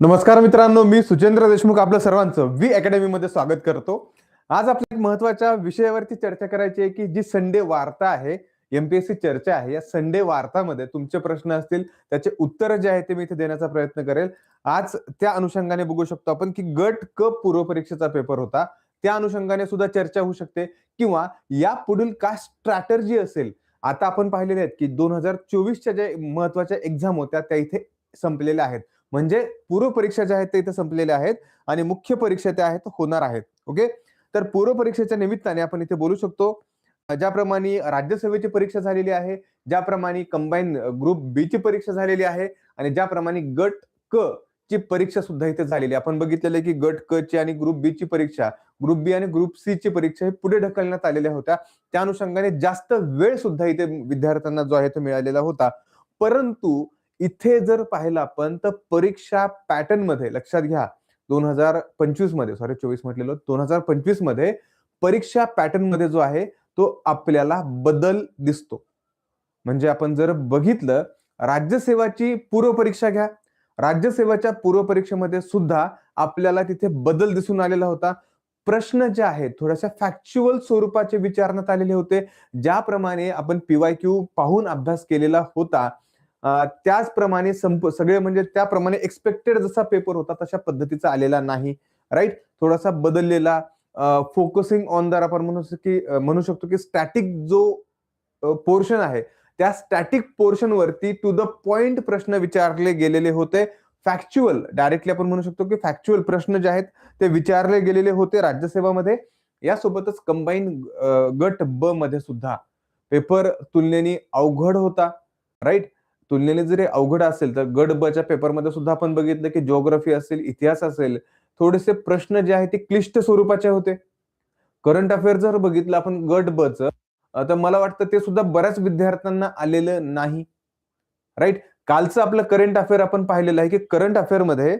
नमस्कार मित्रांनो मी सुचेंद्र देशमुख आपलं सर्वांचं वी अकॅडमीमध्ये स्वागत करतो. आज आपल्या एक महत्त्वाच्या विषयावरती चर्चा करायची आहे की जी संडे वार्ता आहे एमपीएससी चर्चा आहे या संडे वार्तामध्ये तुमचे प्रश्न असतील त्याचे उत्तर जे आहे ते मी इथे देण्याचा प्रयत्न करेल. आज त्या अनुषंगाने बघू शकतो आपण की गट क पूर्व परीक्षेचा पेपर होता. त्या अनुषंगाने सुद्धा चर्चा होऊ शकते. किंवा या पुढील काय स्ट्रॅटर्जी असेल आता आपण पाहिलेले आहेत की दोन हजार चोवीसच्या ज्या महत्त्वाच्या एक्झाम होत्या त्या इथे संपलेल्या आहेत. म्हणजे पूर्व परीक्षा ज्या आहेत त्या इथे संपलेल्या आहेत आणि मुख्य परीक्षा त्या आहेत होणार आहेत. ओके? तर पूर्व परीक्षेच्या निमित्ताने आपण इथे बोलू शकतो ज्याप्रमाणे राज्यसभेची परीक्षा झालेली आहे ज्याप्रमाणे कंबाईन ग्रुप बी ची परीक्षा झालेली आहे आणि ज्याप्रमाणे गट क ची परीक्षा सुद्धा इथे झालेली आहे. आपण बघितलेलं आहे की गट क ची आणि ग्रुप बी ची परीक्षा ग्रुप बी आणि ग्रुप सी ची परीक्षा हे पुढे ढकलण्यात आलेल्या होत्या. त्या अनुषंगाने जास्त वेळ सुद्धा इथे विद्यार्थ्यांना जो आहे तो मिळालेला होता. परंतु इथे जर पाहिलं आपण तर परीक्षा पॅटर्नमध्ये लक्षात घ्या दोन हजार पंचवीसमध्ये सॉरी चोवीस म्हटलेलं दोन हजार पंचवीसमध्ये परीक्षा पॅटर्नमध्ये जो आहे तो आपल्याला बदल दिसतो. म्हणजे आपण जर बघितलं राज्यसेवाची पूर्व परीक्षा घ्या. राज्यसेवाच्या पूर्व परीक्षेमध्ये सुद्धा आपल्याला तिथे बदल दिसून आलेला होता. प्रश्न जे आहेत थोड्याशा फॅक्च्युअल स्वरूपाचे विचारण्यात आलेले होते. ज्याप्रमाणे आपण पीवाय क्यू पाहून अभ्यास केलेला होता त्याचप्रमाणे संप सगळे म्हणजे त्याप्रमाणे एक्सपेक्टेड जसा पेपर होता तशा पद्धतीचा आलेला नाही राईट थोडासा बदललेला फोकसिंग ऑन दर आपण म्हणू की म्हणू शकतो की स्टॅटिक जो पोर्शन आहे त्या स्टॅटिक पोर्शन वरती टू द पॉइंट प्रश्न विचारले गेलेले होते. फॅक्च्युअल डायरेक्टली आपण म्हणू शकतो की फॅक्च्युअल प्रश्न जे आहेत ते विचारले गेलेले होते राज्यसेवामध्ये. यासोबतच कंबाईन गट ब मध्ये सुद्धा पेपर तुलनेने अवघड होता राईट तुलनेने जरी अवघड असेल तर गट बच्या पेपरमध्ये सुद्धा आपण बघितलं की ज्योग्राफी असेल इतिहास असेल थोडेसे प्रश्न जे आहेत ते क्लिष्ट स्वरूपाचे होते. करंट अफेअर जर बघितलं आपण गट बच तर मला वाटतं ते सुद्धा बऱ्याच विद्यार्थ्यांना आलेलं नाही. राईट कालचं आपलं करंट अफेअर आपण पाहिलेलं आहे की करंट अफेअरमध्ये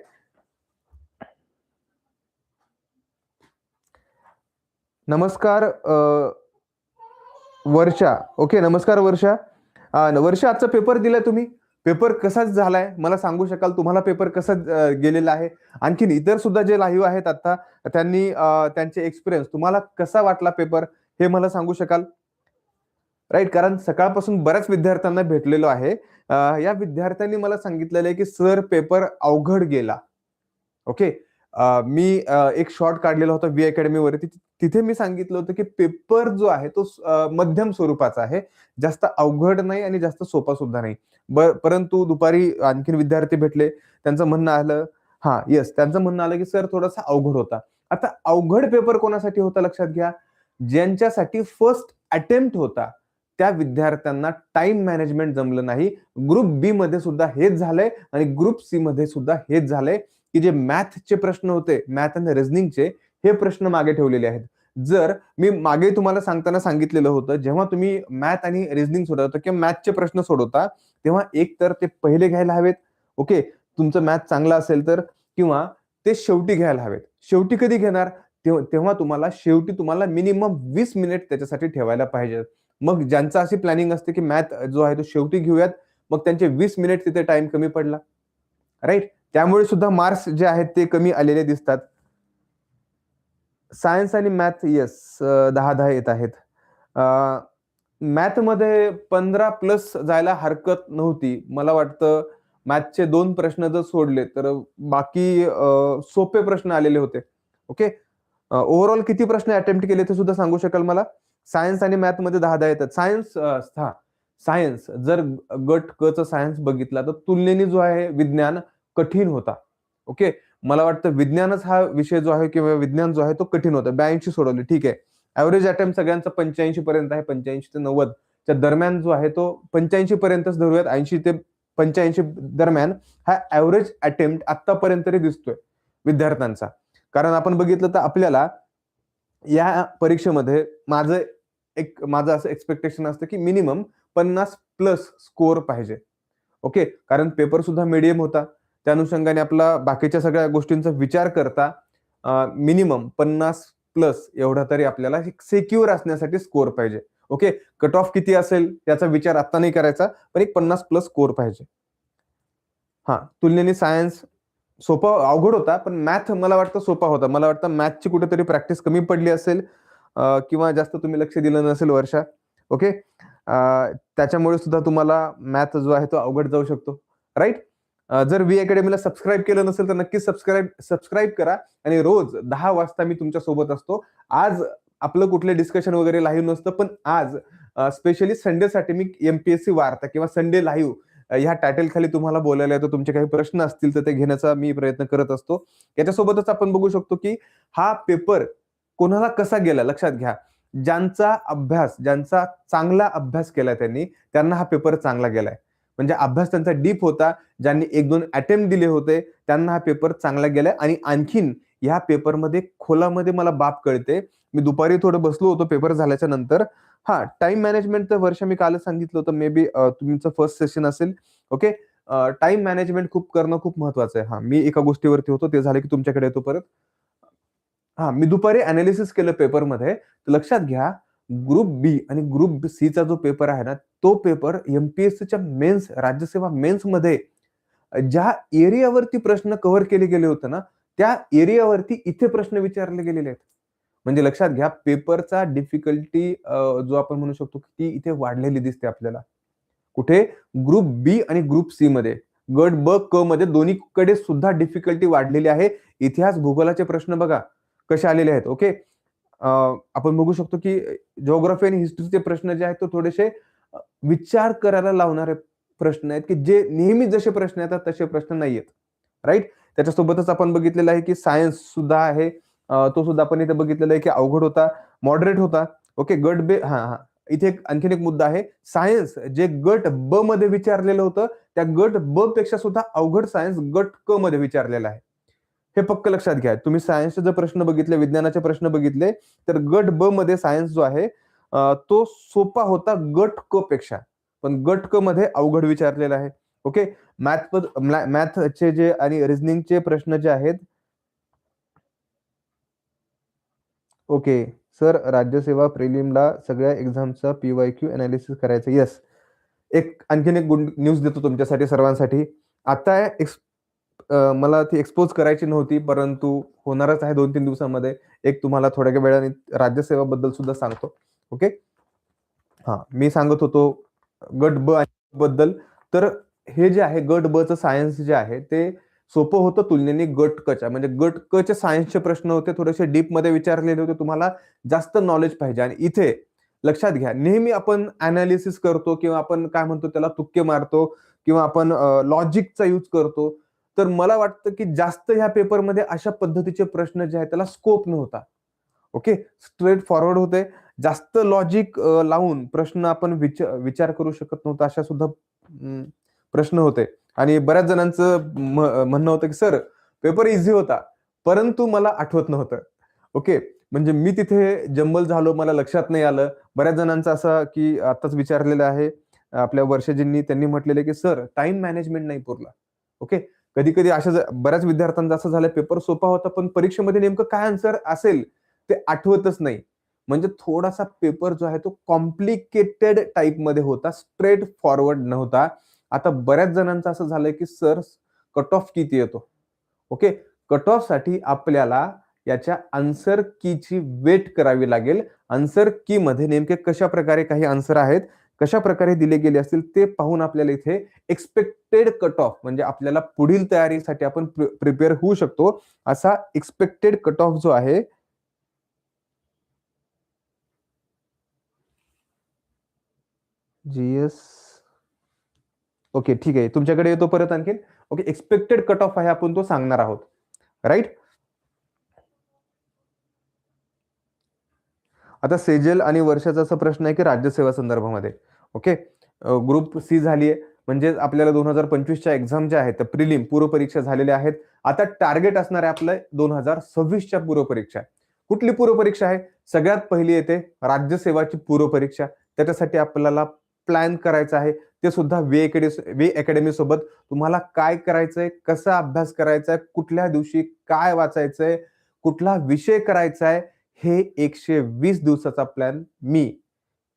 नमस्कार वर्षा. ओके नमस्कार वर्षा. वर्ष आजचा पेपर दिलाय तुम्ही. पेपर कसा झालाय? मला सांगू शकाल? तुम्हाला पेपर कसा गेलेला आहे? आणखीन इतर सुद्धा जे लाईव्ह आहेत आता त्यांनी त्यांचे एक्सपिरियन्स तुम्हाला कसा वाटला पेपर हे मला सांगू शकाल? राईट कारण सकाळपासून बऱ्याच विद्यार्थ्यांना भेटलेलो आहे. या विद्यार्थ्यांनी मला सांगितलेलं आहे की सर पेपर अवघड गेला. ओके मी एक शॉर्ट काढलेला होता व्ही अकॅडमीवरती तिथे मी सांगितलं होतं की पेपर जो आहे तो मध्यम स्वरूपाचा आहे. जास्त अवघड नाही आणि जास्त सोपा सुद्धा नाही. परंतु दुपारी आणखीन विद्यार्थी भेटले. त्यांचं म्हणणं आलं हा येस त्यांचं म्हणणं आलं की सर थोडासा अवघड होता. आता अवघड पेपर कोणासाठी होता लक्षात घ्या? ज्यांच्यासाठी फर्स्ट अटेम्प्ट होता त्या विद्यार्थ्यांना टाइम मॅनेजमेंट जमलं नाही. ग्रुप बी मध्ये सुद्धा हेच झालंय आणि ग्रुप सी मध्ये सुद्धा हेच झालंय की जे मॅथचे प्रश्न होते मॅथ आणि रिझनिंगचे हे प्रश्न मागे ठेवलेले आहेत. जर मी मागे तुम्हाला सांगताना सांगितलेलं होतं जेव्हा तुम्ही मॅथ आणि रिझनिंग सोडवता किंवा मॅथचे प्रश्न सोडवता तेव्हा एक तर ते पहिले घ्यायला हवेत. ओके तुमचं मॅथ चांगला असेल तर किंवा ते शेवटी घ्यायला हवेत. शेवटी कधी घेणार? तेव्हा तुम्हाला शेवटी तुम्हाला मिनिमम वीस मिनिट त्याच्यासाठी ठेवायला पाहिजे. मग ज्यांचं अशी प्लॅनिंग असते की मॅथ जो आहे तो शेवटी घेऊयात मग त्यांचे वीस मिनिट तिथे टाइम कमी पडला. राईट त्यामुळे सुद्धा मार्क्स जे आहेत ते कमी आलेले दिसतात. सायन्स आणि मॅथ येस दहा दहा येत आहेत. मॅथमध्ये पंधरा प्लस जायला हरकत नव्हती. मला वाटतं मॅथचे दोन प्रश्न जर सोडले तर बाकी सोपे प्रश्न आलेले होते. ओके ओव्हरऑल किती प्रश्न अटेम्प्ट केले ते सुद्धा सांगू शकाल मला? सायन्स आणि मॅथमध्ये दहा दहा येतात. सायन्स हा सायन्स जर गट क चा सायन्स बघितला तर तुलनेने जो आहे विज्ञान कठीण होता. ओके मला वाटतं विज्ञानच हा विषय जो आहे किंवा विज्ञान जो आहे तो कठीण होता. ब्याऐंशी सोडवले. ठीक आहे. ऍव्हरेज अटेम्प्ट सगळ्यांचा पंच्याऐंशी पर्यंत आहे. पंच्याऐंशी ते नव्वद. च्या दरम्यान जो आहे तो पंच्याऐंशी पर्यंतच धरूयात. ऐंशी ते पंच्याऐंशी दरम्यान हा ऍव्हरेज अटेम्प्ट आतापर्यंत तरी दिसतोय विद्यार्थ्यांचा. कारण आपण बघितलं तर आपल्याला या परीक्षेमध्ये माझं एक माझं असं एक्सपेक्टेशन असतं की मिनिमम पन्नास प्लस स्कोअर पाहिजे. ओके कारण पेपर सुद्धा मिडियम होता. त्या अनुषंगाने आपला बाकीच्या सगळ्या गोष्टींचा विचार करता मिनिमम पन्नास प्लस एवढा तरी आपल्याला सेक्युअर असण्यासाठी स्कोअर पाहिजे. ओके कट ऑफ किती असेल त्याचा विचार आता नाही करायचा पण एक पन्नास प्लस स्कोअर पाहिजे. हा तुलनेने सायन्स सोपा अवघड होता पण मॅथ मला वाटतं सोपा होता. मला वाटतं मॅथची कुठेतरी प्रॅक्टिस कमी पडली असेल किंवा जास्त तुम्ही लक्ष दिलं नसेल वर्षा. ओके त्याच्यामुळे सुद्धा तुम्हाला मॅथ जो आहे तो अवघड जाऊ शकतो. राईट जर व्ही अकॅडमीला सबस्क्राईब केलं नसेल तर नक्कीच सबस्क्राईब सबस्क्राईब करा. आणि रोज दहा वाजता मी तुमच्यासोबत असतो. आज आपलं कुठलं डिस्कशन वगैरे लाईव्ह नसतं पण आज स्पेशली संडेसाठी मी एमपीएससी वार्ता किंवा संडे लाईव्ह ह्या टायटल खाली तुम्हाला बोलायला येतो. तुमचे काही प्रश्न असतील तर ते घेण्याचा मी प्रयत्न करत असतो. याच्यासोबतच आपण बघू शकतो की हा पेपर कोणाला कसा गेला? लक्षात घ्या. ज्यांचा अभ्यास ज्यांचा चांगला अभ्यास केला त्यांनी त्यांना हा पेपर चांगला गेलाय. म्हणजे अभ्यास त्यांचा डीप होता ज्यांनी एक दोन अटेम्प्ट दिले होते त्यांना हा पेपर चांगला गेलाय आणि आणखीन ह्या पेपरमध्ये खोलामध्ये मला बाप कळते. मी दुपारी थोडं बसलो होतो पेपर झाल्याच्यानंतर. हा टाइम मॅनेजमेंटचं वर्ष मी कालच सांगितलं होतं. मे बी तुमचं फर्स्ट सेशन असेल. ओके टाइम मॅनेजमेंट खूप करणं खूप महत्वाचं आहे. हा मी एका गोष्टीवरती होतो. ते झालं की तुमच्याकडे येतो परत. हा मी दुपारी अनालिसिस केलं पेपरमध्ये तर लक्षात घ्या ग्रुप बी आणि ग्रुप सीचा जो पेपर आहे ना तो पेपर एमपीएससीच्या मेन्स राज्यसेवा मेन्समध्ये ज्या एरियावरती प्रश्न कव्हर केले गेले होते ना त्या एरियावरती इथे प्रश्न विचारले गेलेले आहेत. म्हणजे लक्षात घ्या पेपरचा डिफिकल्टी जो आपण म्हणू शकतो की ती इथे वाढलेली दिसते आपल्याला. कुठे? ग्रुप बी आणि ग्रुप सी मध्ये. गट ब क मध्ये दोन्हीकडे सुद्धा डिफिकल्टी वाढलेली आहे. इतिहास भूगोलाचे प्रश्न बघा कसे आलेले आहेत ओके? आपण बघू शकतो की जिओग्राफी आणि हिस्ट्रीचे प्रश्न जे आहेत तो थोडेसे विचार करायला लावणारे प्रश्न आहेत की जे नेहमी जसे प्रश्न येतात तसे प्रश्न नाही आहेत राईट त्याच्यासोबतच आपण बघितलेलं आहे की सायन्स सुद्धा आहे. तो सुद्धा आपण इथे बघितलेला आहे की अवघड होता मॉडरेट होता. ओके गट बे हा हा. इथे आणखीन एक मुद्दा आहे. सायन्स जे गट ब मध्ये विचारलेलं होतं त्या गट ब पेक्षा सुद्धा अवघड सायन्स गट क मध्ये विचारलेला आहे. हे पक्क लक्षात घ्या. तुम्ही सायन्सचे जर प्रश्न बघितले विज्ञानाचे प्रश्न बघितले तर गट ब मध्ये सायन्स जो आहे तो सोपा होता गट क पेक्षा. पण गट क मध्ये अवघड विचारलेला आहे. ओके? मॅथ मॅथचे जे आणि रिझनिंगचे प्रश्न जे आहेत ओके. सर राज्यसेवा प्रिलिमला सगळ्या एक्झामचा पीवाय क्यू अनालिसिस करायचं. येस एक आणखीन एक गुड न्यूज देतो तुमच्यासाठी सर्वांसाठी. आता मला ती एक्सपोज करायची नव्हती परंतु होणारच आहे दोन तीन दिवसामध्ये. एक तुम्हाला थोड्या वेळाने राज्यसेवा बद्दल सुद्धा सांगतो. ओके? हा मी सांगत होतो गट ब बद्दल. तर हे जे आहे गट ब च सायन्स जे आहे ते सोपं होतं तुलनेने गट कच्या म्हणजे गट क चे सायन्सचे प्रश्न होते थोडेसे डीपमध्ये विचारलेले होते. तुम्हाला जास्त नॉलेज पाहिजे. आणि इथे लक्षात घ्या नेहमी आपण अनालिसिस करतो किंवा आपण काय म्हणतो त्याला तुक्के मारतो किंवा आपण लॉजिकचा यूज करतो. तर मला वाटतं की जास्त ह्या पेपरमध्ये अशा पद्धतीचे प्रश्न जे आहेत त्याला स्कोप नव्हता. ओके स्ट्रेट फॉरवर्ड होते. जास्त लॉजिक लावून प्रश्न आपण विचार करू शकत नव्हता अशा सुद्धा प्रश्न होते. आणि बऱ्याच जणांचं म्हणणं होतं की सर पेपर इझी होता परंतु मला आठवत नव्हतं. ओके म्हणजे मी तिथे जंबल झालो मला लक्षात नाही आलं. बऱ्याच जणांचं असं की आताच विचारलेलं आहे आपल्या वर्षजींनी त्यांनी म्हटलेलं की सर टाइम मॅनेजमेंट नाही पुरला. ओके कधी कधी अशा बऱ्याच विद्यार्थ्यांचा असं झालं पेपर सोपा होता पण परीक्षेमध्ये नेमकं काय आन्सर असेल ते आठवतच नाही. म्हणजे थोडासा पेपर जो आहे तो कॉम्प्लिकेटेड टाईपमध्ये होता स्ट्रेट फॉरवर्ड नव्हता. आता बऱ्याच जणांचं असं झालंय की सर कट ऑफ किती येतो? ओके कट ऑफसाठी आपल्याला याच्या आन्सर कीची वेट करावी लागेल. आन्सर की मध्ये नेमके कशा प्रकारे काही आन्सर आहेत कशा प्रकारे दिले गेले असतील ते पाहून आपल्याला इथे एक्सपेक्टेड कट ऑफ म्हणजे आपल्याला पुढील तयारीसाठी आपण प्रिपेअर होऊ शकतो असा एक्सपेक्टेड कट ऑफ जो आहे जीएस ओके ठीक आहे. तुमच्याकडे येतो परत आणखीन. ओके एक्सपेक्टेड कट ऑफ आहे आपण तो सांगणार आहोत. राईट आता सेजल आणि वर्षाचा असा प्रश्न आहे की राज्यसेवा संदर्भामध्ये ओके? ग्रुप सी झाली आहे म्हणजे आपल्याला दोन हजार पंचवीसच्या एक्झाम ज्या आहेत प्रिलिम पूर्वपरीक्षा झालेल्या आहेत. आता टार्गेट असणार आहे आपलं दोन हजार सव्वीसच्या पूर्वपरीक्षा. कुठली पूर्वपरीक्षा आहे? सगळ्यात पहिली येते राज्यसेवाची पूर्वपरीक्षा. त्याच्यासाठी आपल्याला प्लॅन करायचं आहे. ते सुद्धा वे अकॅडमी वे अकॅडमी सोबत तुम्हाला काय करायचंय कसा अभ्यास करायचा आहे कुठल्या दिवशी काय वाचायचंय कुठला विषय करायचा आहे हे एकशे वीस दिवसाचा प्लॅन मी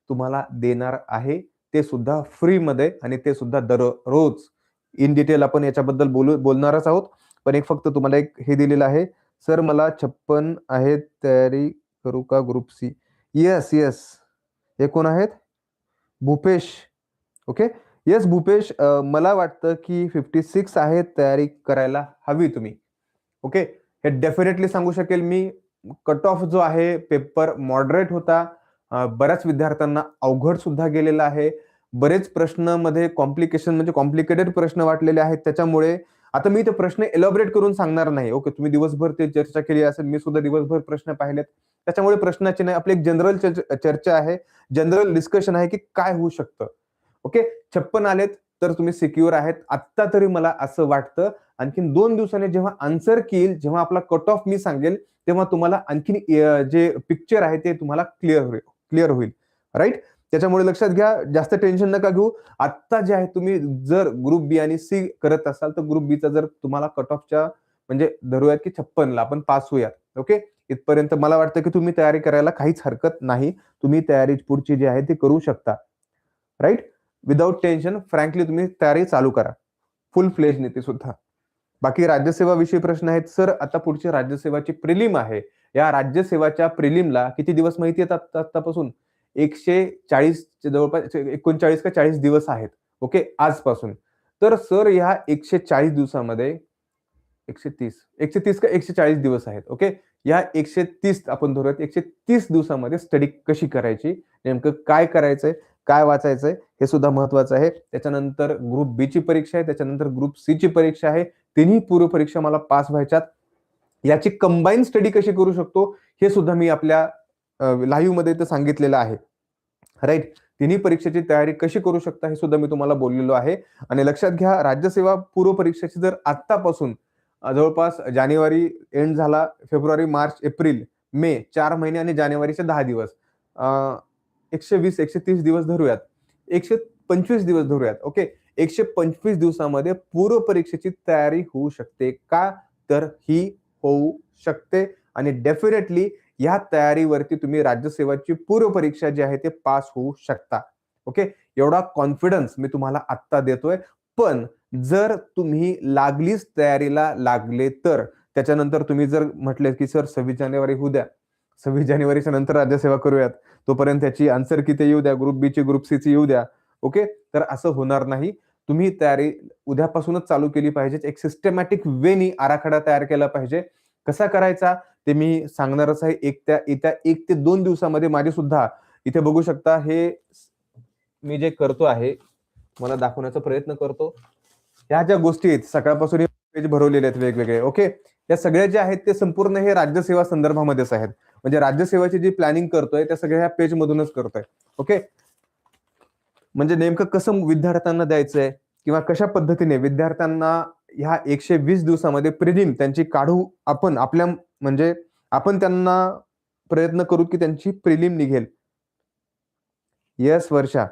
तुम्हाला देणार आहे. ते सुद्धा फ्रीमध्ये आणि ते सुद्धा दररोज इन डिटेल आपण याच्याबद्दल बोलू बोलणारच आहोत. पण एक फक्त तुम्हाला एक हे दिलेलं आहे. सर मला छप्पन आहे तयारी करू का ग्रुप सी येस येस हे कोण आहेत? भूपेश. ओके येस भूपेश मला वाटतं की फिफ्टी सिक्स आहेत तयारी करायला हवी तुम्ही. ओके हे डेफिनेटली सांगू शकेल मी. कट ऑफ जो आहे पेपर मॉडरेट होता. बऱ्याच विद्यार्थ्यांना अवघड सुद्धा गेलेला आहे. बरेच प्रश्नमध्ये कॉम्प्लिकेशन म्हणजे कॉम्प्लिकेटेड प्रश्न वाटलेले आहेत. त्याच्यामुळे आता मी ते प्रश्न एलॉबरेट करून सांगणार नाही. ओके तुम्ही दिवसभर ते चर्चा केली असेल मी सुद्धा दिवसभर प्रश्न पाहिलेत. त्याच्यामुळे प्रश्नाची नाही आपली एक जनरल चर्चा आहे. जनरल डिस्कशन आहे की काय होऊ शकतं. ओके छप्पन आलेत तर तुम्ही सिक्युअर आहेत. आत्ता तरी मला असं वाटतं आणखीन दोन दिवसांनी जेव्हा आन्सर येईल जेव्हा आपला कट ऑफ मी सांगेल तेव्हा तुम्हाला आणखीन जे पिक्चर आहे ते तुम्हाला क्लिअर होईल क्लिअर होईल. राईट त्याच्यामुळे लक्षात घ्या जास्त टेन्शन नका घेऊ. आत्ता जे आहे तुम्ही जर ग्रुप बी आणि सी करत असाल तर ग्रुप बीचा जर तुम्हाला कट ऑफच्या म्हणजे धरूयात की छप्पनला आपण पास होऊयात. ओके इथपर्यंत मला वाटतं की तुम्ही तयारी करायला काहीच हरकत नाही. तुम्ही तयारी पुढची जी आहे ती करू शकता. राईट विदाऊट टेन्शन फ्रँकली तुम्ही तयारी चालू करा. फुल फ्लेज नेते सुद्धा. बाकी राज्यसेवा विषयी प्रश्न आहेत. सर आता पुढची राज्यसेवाची प्रिलिम आहे. या राज्यसेवाच्या प्रिलिमला किती दिवस माहिती आहेत आतापासून एकशे चाळीस जवळपास एकोणचाळीस का चाळीस दिवस आहेत. ओके आजपासून. तर सर ह्या एकशे चाळीस दिवसामध्ये एकशे तीस एकशे तीस का एकशे चाळीस दिवस आहेत. ओके या एकशे तीस आपण धरूयात एकशे तीस दिवसामध्ये स्टडी कशी करायची? नेमकं काय करायचंय? काय वाचायचंय हे सुद्धा महत्वाचं आहे. त्याच्यानंतर ग्रुप बी ची परीक्षा आहे. त्याच्यानंतर ग्रुप सी ची परीक्षा आहे. तिन्ही पूर्व परीक्षा मला पास व्हायच्यात. याची कंबाईन स्टडी कशी करू शकतो हे सुद्धा मी आपल्या लाईव्हमध्ये इथं सांगितलेलं आहे. राईट तिन्ही परीक्षेची तयारी कशी करू शकता हे सुद्धा मी तुम्हाला बोललेलो आहे. आणि लक्षात घ्या राज्यसेवा पूर्व परीक्षेची जर आत्तापासून जवळपास जानेवारी एंड झाला फेब्रुवारी मार्च एप्रिल मे चार महिने आणि जानेवारीचे दहा दिवस. एकशे वीस एकशे तीस दिवस धरूयात. एकशे पंचवीस दिवस धरूयात ओके? एकशे पंचवीस दिवसामध्ये पूर्व परीक्षेची तयारी होऊ शकते का? तर ही होऊ शकते आणि डेफिनेटली या तयारीवरती तुम्ही राज्यसेवाची पूर्व परीक्षा जी आहे ते पास होऊ शकता ओके? एवढा कॉन्फिडन्स मी तुम्हाला आत्ता देतोय. पण जर तुम्ही लागलीच तयारीला लागले तर त्याच्यानंतर तुम्ही जर म्हटले की सर सव्वीस जानेवारी होऊ द्या. सव्वीस जानेवारीच्या नंतर राज्यसेवा करूयात. तोपर्यंत त्याची आन्सर किती येऊ द्या? ग्रुप बी ची ग्रुप सी ची येऊ द्या. ओके तर असं होणार नाही. तुम्ही तयारी उद्यापासूनच चालू केली पाहिजे. एक सिस्टमॅटिक वेनी आराखडा तयार केला पाहिजे. कसा करायचा? ते मी सांगणारच आहे. एक त्या येत्या एक ते दोन दिवसामध्ये माझे सुद्धा इथे बघू शकता. हे मी जे करतो आहे मला दाखवण्याचा प्रयत्न करतो. ह्या ज्या गोष्टी आहेत सकाळपासून पेज भरवलेले आहेत वेगवेगळे. ओके या सगळ्या ज्या आहेत ते संपूर्ण हे राज्यसेवा संदर्भामध्येच आहेत. म्हणजे राज्यसेवाची जी प्लॅनिंग करतोय त्या सगळ्या ह्या पेज मधूनच करतोय. ओके म्हणजे नेमकं कसं विद्यार्थ्यांना द्यायचंय किंवा कशा पद्धतीने विद्यार्थ्यांना ह्या एकशे वीस दिवसामध्ये प्रिलिम त्यांची काढू आपण आपल्या म्हणजे आपण त्यांना प्रयत्न करू की त्यांची प्रिलिम निघेल. यस वर्षा.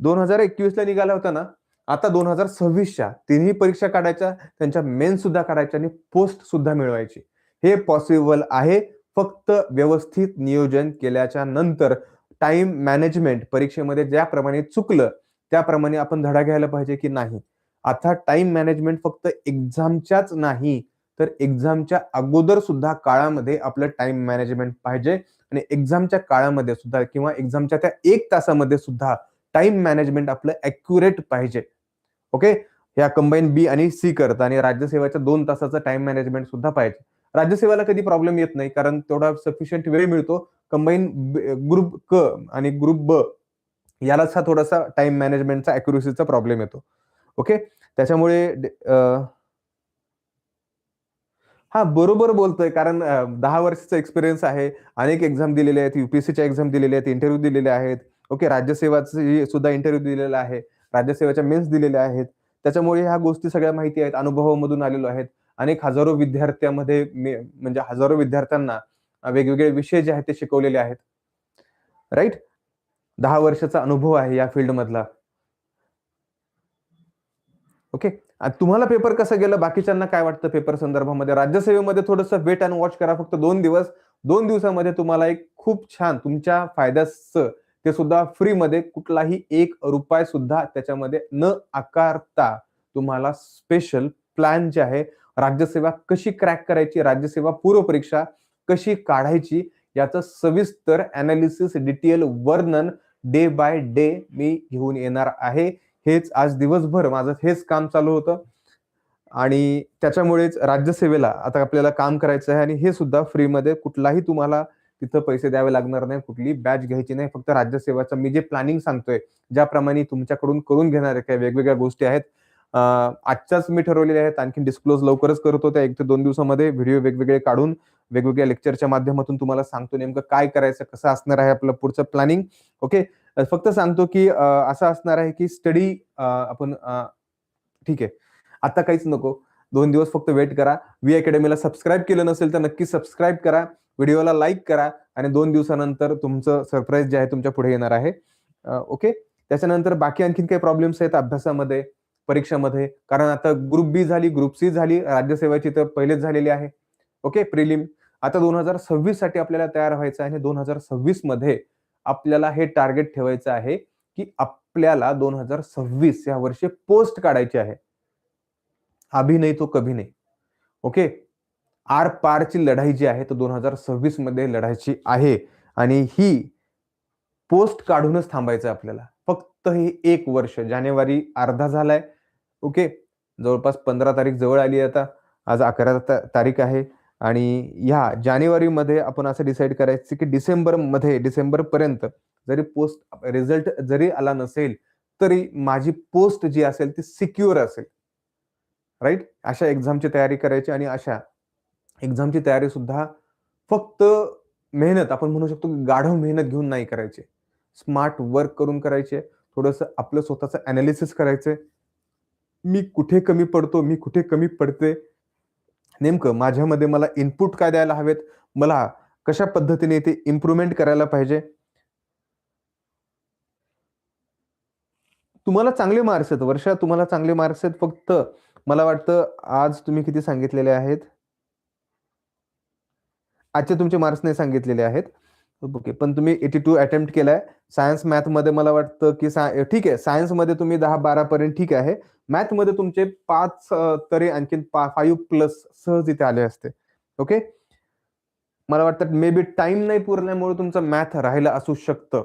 दोन हजार एकवीस ला निघाला होता ना? आता दोन हजार सव्वीसच्या तिन्ही परीक्षा काढायच्या त्यांच्या मेन सुद्धा काढायच्या आणि पोस्ट सुद्धा मिळवायची. हे पॉसिबल आहे. फक्त व्यवस्थित नियोजन केल्याच्यानंतर टाइम मॅनेजमेंट परीक्षेमध्ये ज्याप्रमाणे चुकलं त्याप्रमाणे आपण धडा घ्यायला पाहिजे की नाही? आता टाइम मॅनेजमेंट फक्त एक्झामच्याच नाही तर एक्झामच्या अगोदर सुद्धा काळामध्ये आपलं टाइम मॅनेजमेंट पाहिजे आणि एक्झामच्या काळामध्ये सुद्धा किंवा एक्झामच्या त्या एक तासामध्ये सुद्धा टाइम मॅनेजमेंट आपलं अॅक्युरेट पाहिजे. ओके ह्या कंबाईन बी आणि सी करता आणि राज्यसेवेच्या दोन तासाचं टाइम मॅनेजमेंट सुद्धा पाहिजे. राज्यसेवाला कधी प्रॉब्लेम येत नाही कारण तेवढा सफिशियंट वेळ मिळतो. कंबाईन ग्रुप क आणि ग्रुप ब यालाच हा थोडासा टाइम मॅनेजमेंटचा अॅक्युरेसीचा प्रॉब्लेम येतो. ओके त्याच्यामुळे हा बरोबर बोलतोय कारण दहा वर्षाचा एक्सपिरियन्स आहे अनेक एक्झाम दिलेले आहेत युपीएससीच्या एक्झाम दिलेल्या आहेत इंटरव्ह्यू दिलेले आहेत. ओके राज्यसेवाचे सुद्धा इंटरव्ह्यू दिलेला आहे राज्यसेवेच्या मेन्स दिलेल्या आहेत. त्याच्यामुळे ह्या गोष्टी सगळ्या माहिती आहेत अनुभवामधून आलेलो आहेत. अनेक हजारो विद्यार्थ्यांमध्ये म्हणजे हजारो विद्यार्थ्यांना वेगवेगळे विषय जे आहेत ते शिकवलेले आहेत. राईट दहा वर्षाचा अनुभव आहे या फील्ड मधला ओके तुम्हाला पेपर कसं गेलं? बाकीच्यांना काय वाटतं पेपर संदर्भामध्ये? राज्यसेवेमध्ये थोडंसं वेट अँड वॉच करा. फक्त दोन दिवस. दोन दिवसामध्ये तुम्हाला एक खूप छान तुमच्या फायद्याचं ते सुद्धा फ्रीमध्ये कुठलाही एक रुपये सुद्धा त्याच्यामध्ये न आकारता तुम्हाला स्पेशल प्लॅन जे आहे राज्यसेवा कशी क्रॅक करायची राज्यसेवा पूर्वपरीक्षा कशी काढायची याचं सविस्तर अनालिसिस डिटेल वर्णन डे बाय डे मी घेऊन येणार आहे. हेच आज दिवसभर माझं हेच काम चालू होतं. आणि त्याच्यामुळेच राज्यसेवेला आता आपल्याला काम करायचं आहे आणि हे सुद्धा फ्रीमध्ये कुठलाही तुम्हाला तिथं पैसे द्यावे लागणार नाही कुठली बॅच घ्यायची नाही. फक्त राज्यसेवाचं मी जे प्लॅनिंग सांगतोय ज्याप्रमाणे तुमच्याकडून करून घेणारे काही वेगवेगळ्या गोष्टी आहेत आजच्याच मी ठरवलेले आहेत आणखी डिस्क्लोज लवकरच करतो त्या एक ते दोन दिवसामध्ये व्हिडिओ वेगवेगळे काढून वेगवेगळ्या लेक्चरच्या माध्यमातून तुम्हाला सांगतो नेमकं काय करायचं कसं असणार आहे आपलं पुढचं प्लॅनिंग ओके फक्त सांगतो की असं असणार आहे की स्टडी आपण ठीक आहे. आता काहीच नको. दोन दिवस फक्त वेट करा. वी अकॅडमीला सबस्क्राईब केलं नसेल तर नक्की सबस्क्राईब करा. व्हिडिओला लाईक करा आणि दोन दिवसानंतर तुमचं सरप्राईज जे आहे तुमच्यापुढे येणार आहे. ओके त्याच्यानंतर बाकी आणखीन काही प्रॉब्लेम्स आहेत अभ्यासामध्ये. परीक्षामध्ये. कारण आता ग्रुप बी झाली ग्रुप सी झाली राज्यसेवेची तर पहिलेच झालेली आहे. ओके प्रिलिम आता दोन हजार सव्वीससाठी आपल्याला तयार व्हायचं आहे आणि दोन हजार सव्वीसमध्ये आपल्याला हे टार्गेट ठेवायचं आहे की आपल्याला दोन हजार सव्वीस या वर्षी पोस्ट काढायची आहे. अभि नाही तो कभी नाही. ओके आर पारची लढाई जी आहे तो दोन हजार सव्वीसमध्ये लढायची आहे. आणि ही पोस्ट काढूनच थांबायचं आपल्याला. फक्त हे एक वर्ष. जानेवारी अर्धा झालाय. ओके जवळपास पंधरा तारीख जवळ आली आता. आज अकरा तारीख आहे. आणि ह्या जानेवारीमध्ये आपण असं डिसाईड करायचं की डिसेंबरमध्ये डिसेंबरपर्यंत जरी पोस्ट रिझल्ट जरी आला नसेल तरी माझी पोस्ट जी असेल ती सिक्युअर असेल. राईट अशा एक्झामची तयारी करायची आणि अशा एक्झामची तयारी सुद्धा फक्त मेहनत आपण म्हणू शकतो की गाढव मेहनत घेऊन नाही करायची. स्मार्ट वर्क करून करायचे. थोडंसं आपलं स्वतःचं अनालिसिस करायचंय. मी कुठे कमी पडतो मी कुठे कमी पडते? नेमकं माझ्यामध्ये मला इनपुट काय द्यायला हवेत? मला कशा पद्धतीने ते इम्प्रुव्हमेंट करायला पाहिजे? तुम्हाला चांगले मार्क्स आहेत वर्षा तुम्हाला चांगले मार्क्स आहेत. फक्त मला वाटतं आज तुम्ही किती सांगितलेले आहेत? आजचे तुमचे मार्क्स नाही सांगितलेले आहेत. ओके पण तुम्ही एटी टू अटेम्प्ट केलाय. सायन्स मॅथमध्ये मला वाटतं की ठीक आहे सायन्समध्ये तुम्ही दहा बारा पर्यंत ठीक आहे. मॅथमध्ये तुमचे पाच तरी आणखीन फाईव्ह प्लस सहज इथे आले असते. ओके? मला वाटतं मे बी टाइम नाही पुरल्यामुळे तुमचं मॅथ राहिलं असू शकतं.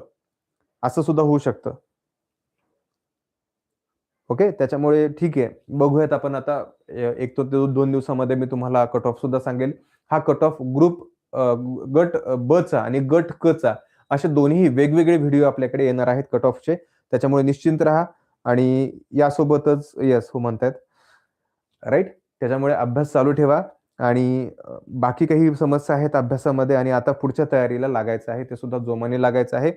असं सुद्धा होऊ शकतं. ओके? त्याच्यामुळे ठीक आहे. बघूयात आपण आता एक तो दोन दिवसामध्ये मी तुम्हाला कट ऑफ सुद्धा सांगेल. हा कट ऑफ ग्रुप गट ब चा आणि गट क चा असे दोन्ही वेगवेगळे व्हिडिओ आपल्याकडे येणार आहेत कट ऑफचे त्याच्यामुळे निश्चिंत राहा आणि यासोबतच यस हो म्हणतायत. राईट त्याच्यामुळे अभ्यास चालू ठेवा आणि बाकी काही समस्या आहेत अभ्यासामध्ये आणि आता पुढच्या तयारीला लागायचं आहे ते सुद्धा जोमाने लागायचं आहे.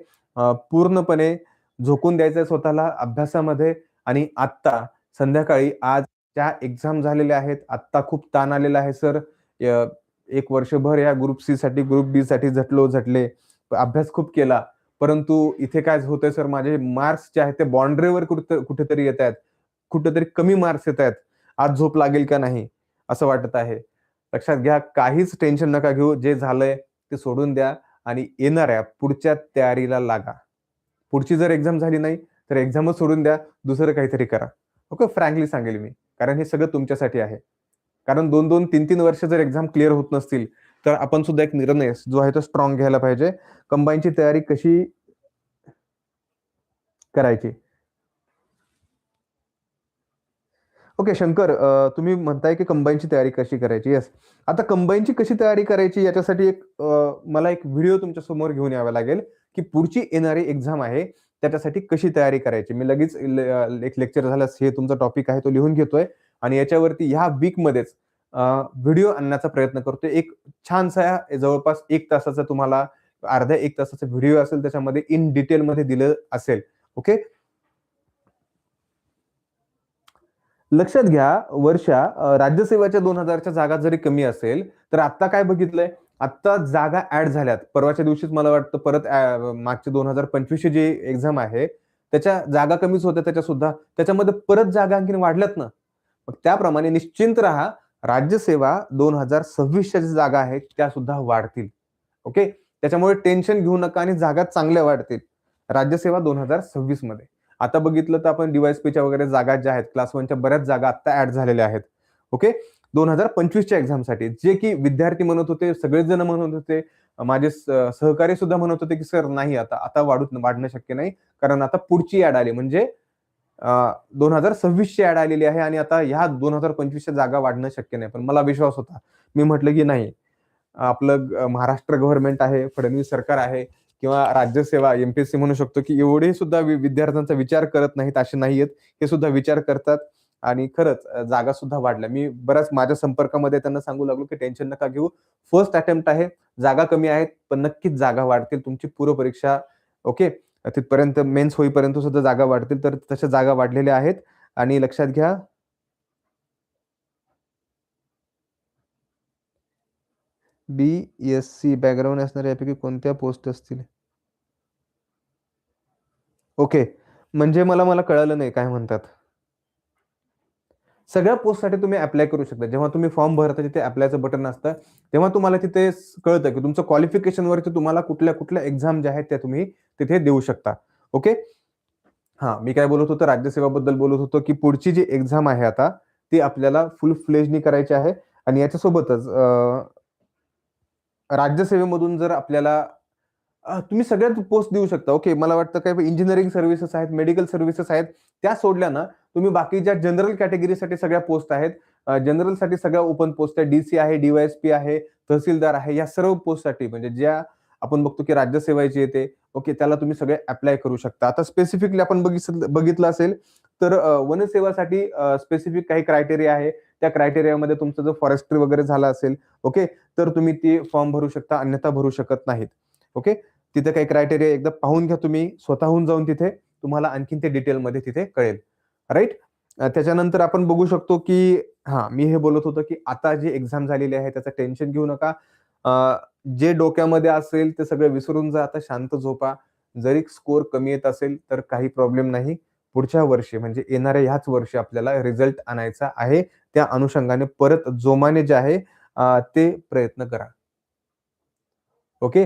पूर्णपणे झोकून द्यायचं आहे स्वतःला अभ्यासामध्ये आणि आत्ता संध्याकाळी आज त्या एक्झाम झालेल्या आहेत आत्ता खूप ताण आलेला आहे सर एक वर्षभर या ग्रुप सी साठी ग्रुप बी साठी झटलो झटले. अभ्यास खूप केला. परंतु इथे काय होतंय सर माझे मार्क्स जे आहेत ते बाउंड्रीवर कुठेतरी येत आहेत. कुठेतरी कमी मार्क्स येत आहेत. आज झोप लागेल का नाही असं वाटत आहे. लक्षात घ्या काहीच टेन्शन नका घेऊ. जे झालंय ते सोडून द्या आणि येणाऱ्या पुढच्या तयारीला लागा. पुढची जर एक्झाम झाली नाही तर एक्झामच सोडून द्या. दुसरं काहीतरी करा. ओके? फ्रँकली सांगेल मी. कारण हे सगळं तुमच्यासाठी आहे. कारण दोन दोन तीन तीन वर्ष जर एक्झाम क्लिअर होत नसतील तर आपण सुद्धा एक निर्णय जो आहे तो स्ट्रॉंग घ्यायला पाहिजे. कंबाईनची तयारी कशी करायची? ओके शंकर तुम्ही म्हणताय की कंबाईनची तयारी कशी करायची? येस आता कंबाईनची कशी तयारी करायची याच्यासाठी एक मला एक व्हिडिओ तुमच्यासमोर घेऊन यावा लागेल की पुढची येणारी एक्झाम आहे त्याच्यासाठी कशी तयारी करायची? मी लगेच एक लेक्चर झाल्यास हे तुमचा टॉपिक आहे तो लिहून घेतोय. आणि याच्यावरती ह्या वीक मध्येच व्हिडिओ आणण्याचा प्रयत्न करतोय. एक छानसा जवळपास एक तासाचा तुम्हाला अर्ध्या एक तासाचा व्हिडिओ असेल त्याच्यामध्ये इन डिटेल मध्ये दिलं असेल. ओके लक्षात घ्या वर्षा राज्यसेवाच्या दोन हजारच्या जागा जरी कमी असेल तर आता काय बघितलंय? आता जागा ऍड झाल्यात. परवाच्या दिवशीच मला वाटतं परत मागचे दोन हजार पंचवीसची जी एक्झाम आहे त्याच्या जागा कमीच होत्या त्याच्या सुद्धा त्याच्यामध्ये परत जागा आणखी वाढल्यात ना? मग त्याप्रमाणे निश्चिंत राहा. राज्यसेवा दोन हजार सव्वीसच्या ज्या जागा आहेत त्या सुद्धा वाढतील. ओके? त्याच्यामुळे टेन्शन घेऊ नका आणि जागा चांगल्या वाढतील. राज्यसेवा दोन हजार सव्वीसमध्ये आता बघितलं तर आपण डीवायएसपीच्या वगैरे जागा ज्या आहेत क्लास वनच्या बऱ्याच जागा आता ऍड झालेल्या आहेत. ओके? दोन हजार पंचवीसच्या एक्झामसाठी जे की विद्यार्थी म्हणत होते सगळेच जण म्हणत होते माझे सहकारी सुद्धा म्हणत होते की सर नाही आता आता वाढू वाढणं शक्य नाही. कारण आता पुढची ऍड आली. म्हणजे दोन हजार सव्वीसची ऍड आलेली आहे आणि आता ह्या दोन हजार पंचवीसच्या जागा वाढणं शक्य नाही. पण मला विश्वास होता. मी म्हटलं की नाही आपलं ग- महाराष्ट्र गव्हर्नमेंट आहे फडणवीस सरकार आहे किंवा राज्यसेवा एमपीएससी म्हणू शकतो की एवढे सुद्धा विद्यार्थ्यांचा विचार करत नाहीत असे नाहीयेत. हे सुद्धा विचार करतात आणि खरंच जागा सुद्धा वाढल्या. मी बऱ्याच माझ्या संपर्कामध्ये त्यांना सांगू लागलो की टेन्शन नका घेऊ. फर्स्ट अटेम्प्ट आहे जागा कमी आहेत पण नक्कीच जागा वाढतील. तुमची पूर्व परीक्षा ओके? तिथपर्यंत मेन्स होईपर्यंत सुद्धा जागा वाढतील. तर तशा जागा वाढलेल्या आहेत. आणि लक्षात घ्या. बी एस सी बॅकग्राऊंड असणाऱ्या यापैकी कोणत्या पोस्ट असतील? ओके म्हणजे मला मला कळालं नाही काय म्हणतात. सगळ्या पोस्टसाठी तुम्ही अप्लाय करू शकता. जेव्हा तुम्ही फॉर्म भरता तिथे अप्लायचं बटन असतं तेव्हा तुम्हाला तिथे कळतं की तुमचं क्वालिफिकेशनवरती तुम्हाला कुठल्या कुठल्या एक्झाम ज्या आहेत त्या तुम्ही तिथे देऊ शकता. ओके हा मी काय बोलत होतो? राज्यसेवाबद्दल बोलत होतो की पुढची जी एक्झाम आहे आता ती आपल्याला फुल फ्लेजनी करायची आहे. आणि याच्यासोबतच राज्यसेवेमधून जर आपल्याला तुम्ही सगळ्यात पोस्ट देऊ शकता. ओके मला वाटतं काय इंजिनिअरिंग सर्व्हिसेस आहेत मेडिकल सर्व्हिसेस आहेत त्या सोडल्या ना तुम्ही बाकीच्या जनरल कॅटेगरीसाठी सगळ्या पोस्ट आहेत. जनरलसाठी सगळ्या ओपन पोस्ट आहे डीसी आहे डीवायएसपी आहे तहसीलदार आहे या सर्व पोस्टसाठी म्हणजे ज्या आपण बघतो की राज्यसेवाची येते ओके त्याला तुम्ही सगळे अप्लाय करू शकता. आता स्पेसिफिकली आपण बघितलं बघितलं असेल तर वनसेवासाठी स्पेसिफिक काही क्रायटेरिया आहे. त्या क्रायटेरियामध्ये तुमचं जर फॉरेस्ट्री वगैरे झाला असेल ओके तर तुम्ही ते फॉर्म भरू शकता अन्यथा भरू शकत नाहीत. ओके तिथे काही क्रायटेरिया एकदा पाहून घ्या तुम्ही स्वतःहून जाऊन तिथे तुम्हाला आणखीन ते डिटेलमध्ये तिथे कळेल. राईट? त्याच्यानंतर आपण बघू शकतो की हा मी हे बोलत होतो की आता जी एक्झाम झालेली आहे त्याचं टेन्शन घेऊ नका. जे डोक्यामध्ये असेल ते सगळं विसरून जा आता शांत झोपा. जरी स्कोर कमी येत असेल तर काही प्रॉब्लेम नाही. पुढच्या वर्षी म्हणजे येणाऱ्या ह्याच वर्षी आपल्याला रिझल्ट आणायचा आहे. त्या अनुषंगाने परत जोमाने जे आहे ते प्रयत्न करा. ओके?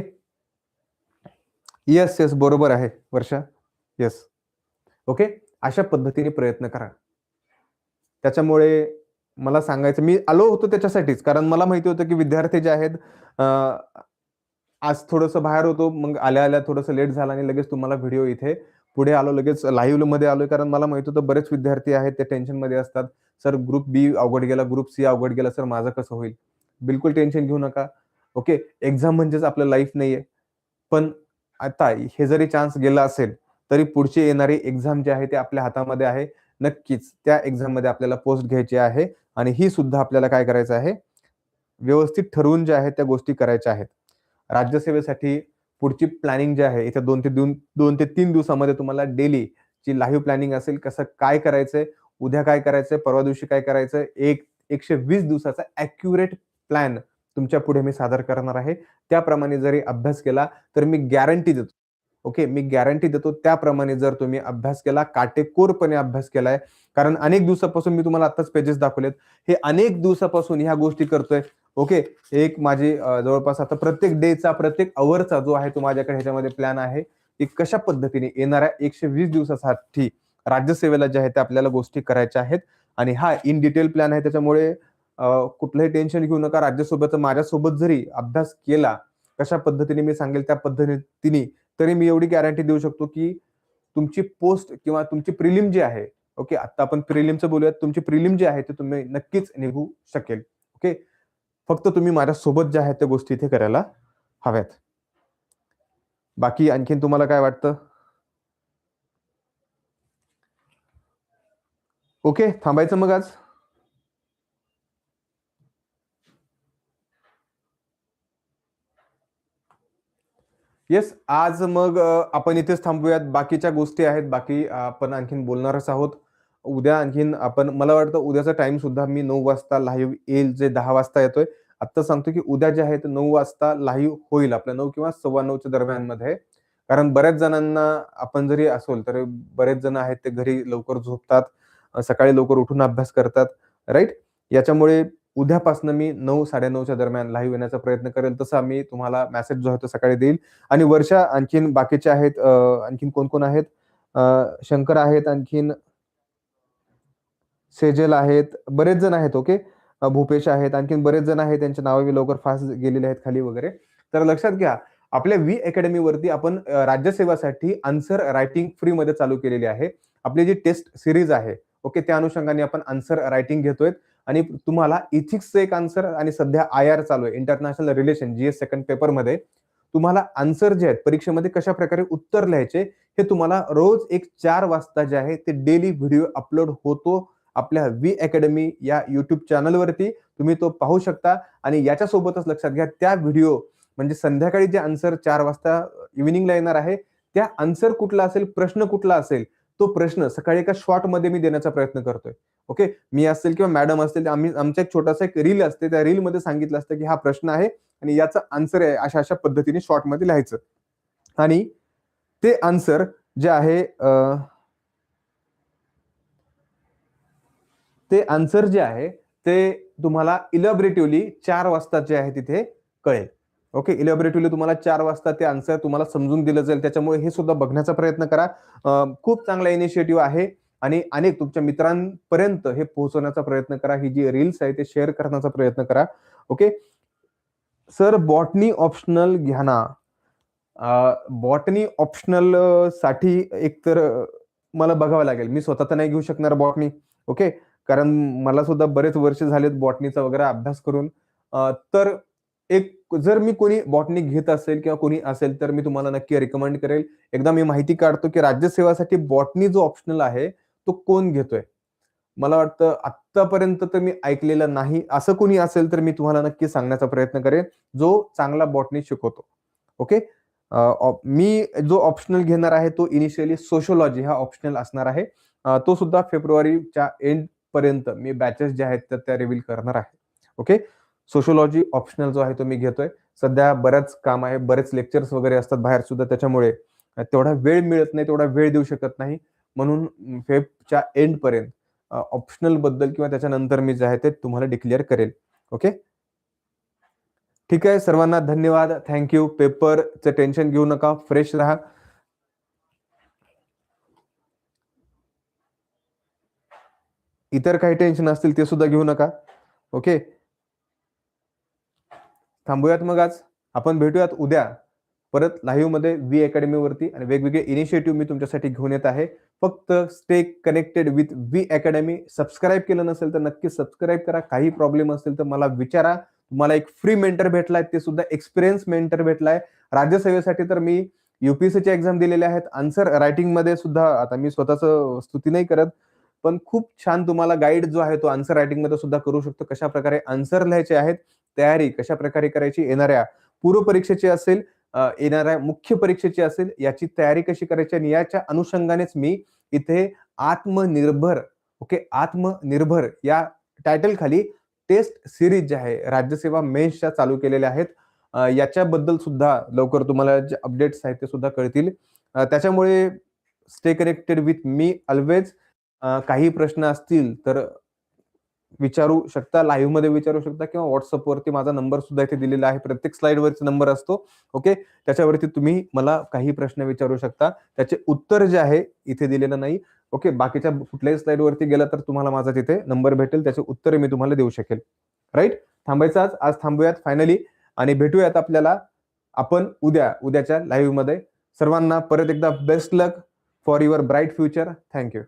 येस येस बरोबर आहे वर्षा. Yes okay? अशा पद्धतीने प्रयत्न करा. त्याच्यामुळे मला सांगायचं मी आलो होतो त्याच्यासाठीच. कारण मला माहिती होतं की विद्यार्थी जे आहेत आज थोडंसं बाहेर होतो मग आल्या आल्या थोडंसं लेट झालं आणि लगेच तुम्हाला व्हिडिओ इथे पुढे आलो लगेच लाईव्हमध्ये आलोय. कारण मला माहीत होतं बरेच विद्यार्थी आहेत ते टेन्शनमध्ये असतात. सर ग्रुप बी अवघड गेला ग्रुप सी अवघड गेला सर माझं कसं होईल? बिलकुल टेन्शन घेऊ नका. ओके एक्झाम म्हणजेच आपलं लाईफ नाहीये. पण आता हे जरी चान्स गेला असेल तरी पुढची येणारी एक्झाम जी आहे ते आपल्या हातामध्ये आहे. नक्कीच त्या एक्झाममध्ये आपल्याला पोस्ट घ्यायची आहे आणि ही सुद्धा आपल्याला काय करायचं आहे? व्यवस्थित ठरवून ज्या आहेत त्या गोष्टी करायच्या आहेत. राज्यसेवेसाठी पुढची प्लॅनिंग जी आहे इथे दोन ते दोन दोन ते तीन दिवसामध्ये तुम्हाला डेली जी लाईव्ह प्लॅनिंग असेल कसं काय करायचंय उद्या काय करायचंय परवा दिवशी काय करायचंय एक एकशे वीस दिवसाचा अॅक्युरेट प्लॅन तुमच्यापुढे मी सादर करणार आहे. त्याप्रमाणे जरी अभ्यास केला तर मी गॅरंटी देतो. ओके मी गॅरंटी देतो त्याप्रमाणे जर तुम्ही अभ्यास केला काटेकोरपणे अभ्यास केलाय कारण अनेक दिवसापासून मी तुम्हाला आताच पेजेस दाखवलेत हे अनेक दिवसापासून ह्या गोष्टी करतोय. ओके एक माझी जवळपास आता प्रत्येक डेचा प्रत्येक अवरचा जो आहे तो माझ्याकडे ह्याच्यामध्ये प्लॅन आहे की कशा पद्धतीने येणाऱ्या एकशे वीस दिवसासाठी राज्यसेवेला जे आहे ते आपल्याला गोष्टी करायच्या आहेत. आणि हा इन डिटेल प्लॅन आहे त्याच्यामुळे कुठलंही टेन्शन घेऊ नका. राज्यसोबत माझ्यासोबत जरी अभ्यास केला कशा पद्धतीने मी सांगेल त्या पद्धतीने तरी मी एवढी गॅरंटी देऊ शकतो की तुमची पोस्ट किंवा तुमची प्रिलिम जी आहे ओके आता आपण प्रिलिमचं बोलूयात. तुमची प्रिलिम जी आहे ते तुम्ही नक्कीच निघू शकेल ओके फक्त तुम्ही माझ्यासोबत ज्या आहेत त्या गोष्टी इथे करायला हव्यात. बाकी आणखीन तुम्हाला काय वाटतं? ओके थांबायचं मग आज? येस आज मग आपण इथेच थांबूयात. बाकीच्या गोष्टी आहेत बाकी आपण आणखीन बोलणारच आहोत. उद्या आणखीन आपण मला वाटतं उद्याचा टाइम सुद्धा मी नऊ वाजता लाईव्ह येईल जे दहा वाजता येतोय. आत्ता सांगतो की उद्या जे आहे ते नऊ वाजता लाईव्ह होईल आपल्या नऊ किंवा सव्वा नऊच्या दरम्यानमध्ये कारण बऱ्याच जणांना आपण जरी असोल तर बरेच जण आहेत ते घरी लवकर झोपतात सकाळी लवकर उठून अभ्यास करतात. राईट याच्यामुळे उद्यापासून मी नऊ साडेनऊच्या दरम्यान लाईव्ह येण्याचा प्रयत्न करेल तसा मी तुम्हाला मेसेज जो आहे तो सकाळी देईल. आणि वर्षा आणखीन बाकीचे आहेत आणखीन कोण कोण आहेत शंकर आहेत आणखीन सेजल आहेत बरेच जण आहेत ओके भूपेश आहेत आणखीन बरेच जण आहेत त्यांच्या नावे लवकर फास्ट गेलेले आहेत खाली वगैरे. तर लक्षात घ्या आपल्या व्ही अकॅडमीवरती आपण राज्यसेवासाठी आन्सर रायटिंग फ्री मध्ये चालू केलेली आहे. आपली जी टेस्ट सिरीज आहे ओके त्या अनुषंगाने आपण आन्सर रायटिंग घेतोय. आणि तुम्हाला इथिक्सचं एक आन्सर आणि सध्या आय आर चालू आहे इंटरनॅशनल रिलेशन जीएस सेकंड पेपरमध्ये. तुम्हाला आन्सर जे आहेत परीक्षेमध्ये कशा प्रकारे उत्तर लिहायचे हे तुम्हाला रोज एक चार वाजता जे आहे ते डेली व्हिडिओ अपलोड होतो आपल्या वी अकॅडमी या युट्यूब चॅनलवरती तुम्ही तो पाहू शकता आणि याच्यासोबतच लक्षात घ्या त्या व्हिडिओ म्हणजे संध्याकाळी जे आन्सर चार वाजता इव्हिनिंगला येणार आहे त्या आन्सर कुठला असेल प्रश्न कुठला असेल तो प्रश्न सकाळी एका शॉर्टमध्ये मी देण्याचा प्रयत्न करतोय. ओके? मी असेल किंवा मॅडम असतील आम्ही आमचा एक छोटासा एक रील असते त्या रील मध्ये सांगितलं असतं की हा प्रश्न आहे आणि याचा आन्सर आहे अशा अशा पद्धतीने शॉर्टमध्ये लिहायचं. आणि ते आन्सर जे आहे ते आन्सर जे आहे ते तुम्हाला इलॅबरेटिव्हली चार वाजता जे आहे तिथे कळेल. ओके? इलॅबरेटिव्हली तुम्हाला चार वाजता ते आन्सर तुम्हाला समजून दिलं जाईल. त्याच्यामुळे हे सुद्धा बघण्याचा प्रयत्न करा. खूप चांगला इनिशिएटिव्ह आहे. आणि अनेक तुमच्या मित्रांपर्यंत हे पोहोचवण्याचा प्रयत्न करा. ही जी रील्स आहे ते शेअर करण्याचा प्रयत्न करा. ओके सर बॉटनी ऑप्शनल घ्या ना. बॉटनी ऑप्शनलसाठी एक तर मला बघावं लागेल. मी स्वतः तर नाही घेऊ शकणार बॉटनी ओके कारण मला सुद्धा बरेच वर्ष झालेत बॉटनीचा वगैरे अभ्यास करून. तर एक जर मी कोणी बॉटनी घेत असेल किंवा कोणी असेल तर मी तुम्हाला नक्की रिकमेंड करेल. एकदा मी माहिती काढतो की राज्यसेवासाठी बॉटनी जो ऑप्शनल आहे तो कोण घेतोय? मला वाटतं आत्तापर्यंत तर मी ऐकलेलं नाही. असं कोणी असेल तर मी तुम्हाला नक्की सांगण्याचा प्रयत्न करेन जो चांगला बॉटनी शिकवतो. ओके मी जो ऑप्शनल घेणार आहे तो इनिशियली सोशोलॉजी हा ऑप्शनल असणार आहे. तो सुद्धा फेब्रुवारीच्या एंड पर्यंत मी बॅचेस ज्या आहेत त्या- त्या रिव्हील करणार आहे. ओके सोशोलॉजी ऑप्शनल जो आहे तो मी घेतोय. सध्या बऱ्याच काम आहे. बरेच लेक्चर्स वगैरे असतात बाहेर सुद्धा. त्याच्यामुळे तेवढा वेळ मिळत नाही तेवढा वेळ देऊ शकत नाही. म्हणून फेबच्या एंड पर्यंत ऑप्शनलबद्दल किंवा त्याच्यानंतर मी जे आहे ते तुम्हाला डिक्लेअर करेल. ओके ठीक आहे सर्वांना धन्यवाद. थँक्यू पेपरचं टेन्शन घेऊ नका. फ्रेश राहा. इतर काही टेन्शन असतील ते सुद्धा घेऊ नका. ओके थांबूयात मग आज. आपण भेटूयात उद्या. परत लाईव्हमध्ये वी व्ही आणि वेगवेगळे इनिशिएटिव्ह मी तुमच्यासाठी घेऊन येत आहे. फक्त stay connected with V academy subscribe केलं नसेल तर नक्की सबस्क्राईब करा. काही प्रॉब्लेम असेल तर मला विचारा. तुम्हाला एक फ्री मेंटर भेटलाय ते सुद्धा एक्सपिरियन्स मेंटर भेटलाय. राज्यसेवेसाठी तर मी युपीएससीच्या एक्झाम दिलेल्या आहेत. आन्सर रायटिंगमध्ये सुद्धा आता मी स्वतःच स्तुती नाही करत. पण खूप छान तुम्हाला गाईड जो आहे तो आन्सर रायटिंगमध्ये सुद्धा करू शकतो. कशा प्रकारे आन्सर लिहायचे आहेत तयारी कशा प्रकारे करायची येणाऱ्या पूर्व परीक्षेची असेल येणाऱ्या मुख्य परीक्षेची असेल याची तयारी कशी करायची आणि याच्या अनुषंगानेच मी इथे आत्मनिर्भर ओके आत्मनिर्भर या टायटल खाली टेस्ट सिरीज जे आहे राज्यसेवा मेन्सच्या चालू केलेल्या आहेत. याच्याबद्दल सुद्धा लवकर तुम्हाला जे अपडेट्स आहेत ते सुद्धा कळतील. त्याच्यामुळे स्टे कनेक्टेड विथ मी ऑलवेज काही प्रश्न असतील तर विचारू शकता लाईव्हमध्ये विचारू शकता किंवा व्हॉट्सअपवरती माझा नंबर सुद्धा इथे दिलेला आहे. प्रत्येक स्लाइडवरती नंबर असतो. ओके त्याच्यावरती तुम्ही मला काही प्रश्न विचारू शकता. त्याचे उत्तर जे आहे इथे दिलेलं नाही. ओके बाकीच्या कुठल्याही स्लाइडवरती गेला तर तुम्हाला माझा तिथे नंबर भेटेल. त्याचे उत्तर मी तुम्हाला देऊ शकेल. राईट थांबायचं आज? आज थांबूयात. फायनली आणि भेटूयात आपल्याला आपण उद्या उद्याच्या लाईव्हमध्ये. सर्वांना परत एकदा best luck for your bright future thank you